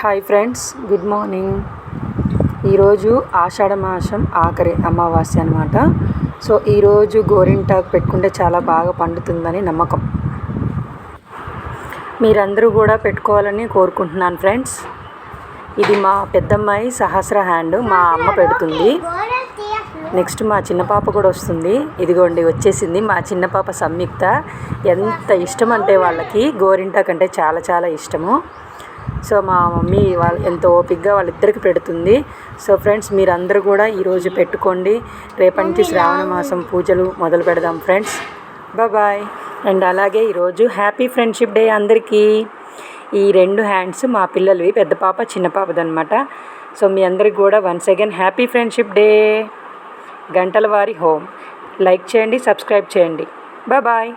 Hi friends good morning ఈరోజు ఆషాఢ మాసం ఆఖరి అమావాస్య అనమాట సో ఈరోజు గోరింటాకు పెట్టుకుంటే చాలా బాగా పండుతుందని నమ్మకం. మీరందరూ కూడా పెట్టుకోవాలని కోరుకుంటున్నాను ఫ్రెండ్స్ ఇది మా పెద్దమ్మాయి సహస్ర హ్యాండ్ మా అమ్మ పెడుతుంది. నెక్స్ట్ మా చిన్న పాప కూడా వస్తుంది. ఇదిగోండి వచ్చేసింది. మా చిన్న పాప సంయుక్త. ఎంత ఇష్టం అంటే వాళ్ళకి గోరింటాకు అంటే చాలా చాలా ఇష్టము. సో మా మమ్మీ వాళ్ళ ఎంతో ఓపిక్గా వాళ్ళిద్దరికి పెడుతుంది. సో ఫ్రెండ్స్ మీరందరూ కూడా ఈరోజు పెట్టుకోండి. రేపటి నుంచి శ్రావణ మాసం పూజలు మొదలు పెడదాం ఫ్రెండ్స్. బాయ్ అండ్ అలాగే ఈరోజు హ్యాపీ ఫ్రెండ్షిప్ డే అందరికీ. ఈ రెండు హ్యాండ్స్ మా పిల్లలవి పెద్ద పాప చిన్న పాపదనమాట సో మీ అందరికి కూడా once again happy friendship day. గంటల వారి హోమ్. లైక్ చేయండి సబ్స్క్రైబ్ చేయండి. బాయ్.